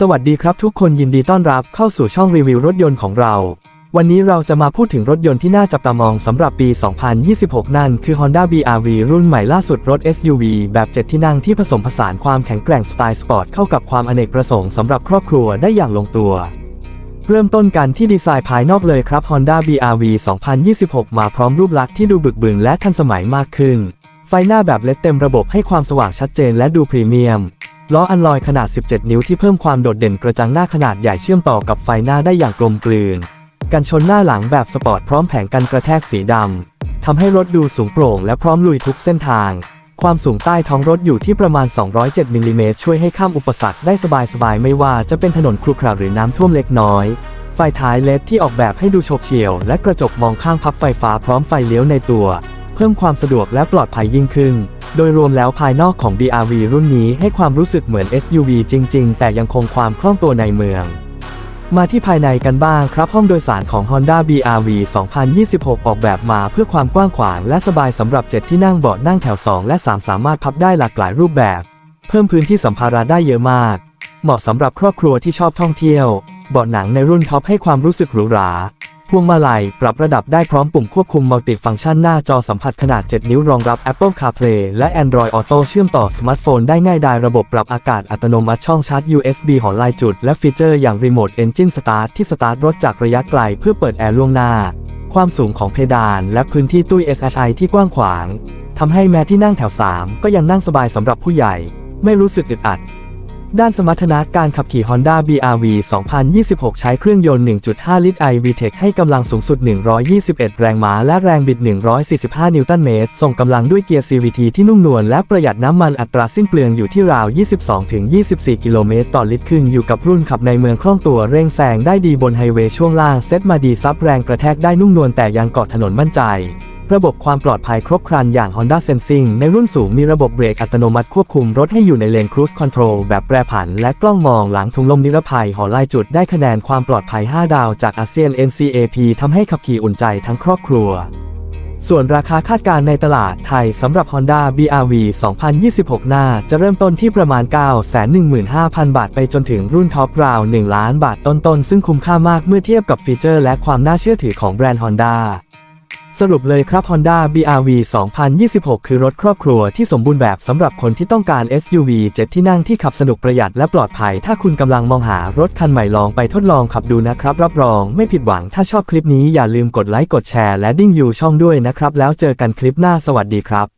สวัสดีครับทุกคนยินดีต้อนรับเข้าสู่ช่องรีวิวรถยนต์ของเรา วันนี้เราจะมาพูดถึงรถยนต์ที่น่าจับตามองสำหรับปี 2026 นั่นคือ Honda BRV รุ่นใหม่ล่าสุดรถ SUV แบบ 7 ที่นั่งที่ผสมผสานความแข็งแกร่งสไตล์สปอร์ตเข้ากับความอเนกประสงค์สำหรับครอบครัวได้อย่างลงตัว เริ่มต้นกันที่ดีไซน์ภายนอกเลยครับ Honda BRV 2026 มาพร้อมรูปลักษณ์ที่ดูบึกบึนและทันสมัยมากขึ้น ไฟหน้าแบบเลดเต็มระบบให้ความสว่างชัดเจนและดูพรีเมียม ล้ออันลอยขนาด 17 นิ้วที่เพิ่มความโดดเด่นกระจังหน้าขนาดใหญ่เชื่อมต่อกับไฟหน้าได้อย่างกลมกลืน กันชนหน้าหลังแบบสปอร์ตพร้อมแผงกันกระแทกสีดำทำให้รถดูสูงโปร่งและพร้อมลุยทุกเส้นทาง ความสูงใต้ท้องรถอยู่ที่ประมาณ 207มิลลิเมตรช่วยให้ข้ามอุปสรรคได้สบายๆ ไม่ว่าจะเป็นถนนครุขระหรือน้ำท่วมเล็กน้อย ไฟท้ายเลดที่ออกแบบให้ดูโฉบเฉี่ยว และกระจกมองข้างพับไฟฟ้าพร้อมไฟเลี้ยวในตัว เพิ่มความสะดวกและปลอดภัยยิ่งขึ้น โดยรวมแล้วภายนอกของ BRV รุ่นนี้ให้ความรู้สึกเหมือน SUV จริง ๆ แต่ยังคงความคล่องตัวในเมือง มาที่ภายในกันบ้างครับห้องโดยสารของ Honda BRV 2026 ออกแบบมาเพื่อความกว้างขวางและสบายสำหรับ 7 ที่นั่งเบาะนั่งแถว 2 และ 3 สามารถพับได้หลากหลายรูปแบบ เพิ่มพื้นที่สัมภาระได้เยอะมาก เหมาะสำหรับครอบครัวที่ชอบท่องเที่ยว เบาะหนังในรุ่นท็อปให้ความรู้สึกหรูหรา พวงมาลัยปรับระดับได้พร้อมปุ่มควบคุมมัลติฟังก์ชันหน้าจอสัมผัสขนาด 7 นิ้วรองรับ Apple CarPlay และ Android Auto เชื่อมต่อสมาร์ทโฟนได้ง่ายดายระบบปรับอากาศอัตโนมัติช่องชาร์จ USB หอลายจุด และฟีเจอร์อย่าง Remote Engine Start ที่สตาร์ทรถจากระยะไกลเพื่อเปิดแอร์ล่วงหน้า ความสูงของเพดาน และพื้นที่ตู้ SHI ที่กว้างขวางทำให้แม้ที่นั่งแถว 3 ก็ยังนั่งสบายสำหรับผู้ใหญ่ ไม่รู้สึกอึดอัด ด้านสมรรถนะการขับขี่ Honda BRV 2026 ใช้เครื่องยนต์ 1.5 ลิตร iVTEC ให้กำลังสูงสุด 121 แรงม้าและแรงบิด 145 นิวตันเมตร ส่งกำลังด้วยเกียร์ CVT ที่นุ่มนวลและประหยัดน้ำมันอัตราสิ้นเปลืองอยู่ที่ราว 22-24 กิโลเมตรต่อลิตรขึ้นอยู่กับรุ่นขับในเมืองคล่องตัวเร่งแซงได้ดีบนไฮเวย์ช่วงล่างเซ็ตมาดีซับแรงกระแทกได้นุ่มนวลแต่ยังเกาะถนนมั่นใจ ระบบความปลอดภัยครบครันอย่าง Honda Sensing ในรุ่นสูงมีระบบเบรกอัตโนมัติควบคุมรถให้อยู่ในเลน Cruise Control แบบแปรผัน และกล้องมองหลังถุงลมนิรภัยหอลายจุดได้คะแนนความปลอดภัย 5 ดาวจากอาเซียน NCAP ทำให้ขับขี่อุ่นใจทั้งครอบครัว ส่วนราคาคาดการณ์ในตลาดไทยสำหรับ Honda BRV 2026 หน้า จะเริ่มต้นที่ประมาณ 915,000 บาทไปจนถึงรุ่นท็อปราว 1 ล้านบาทต้นๆ ซึ่งคุ้มค่ามากเมื่อเทียบกับฟีเจอร์และความน่าเชื่อถือของแบรนด์ Honda สรุปเลยครับ Honda BRV 2026 คือรถครอบครัวที่สมบูรณ์แบบสำหรับคนที่ต้องการ SUV 7 ที่นั่งที่ขับสนุกประหยัดและปลอดภัย ถ้าคุณกำลังมองหารถคันใหม่ลองไปทดลองขับดูนะครับ รับรองไม่ผิดหวังถ้าชอบคลิปนี้อย่าลืมกดไลค์กดแชร์และดิ้งยูช่องด้วยนะครับ แล้วเจอกันคลิปหน้าสวัสดีครับ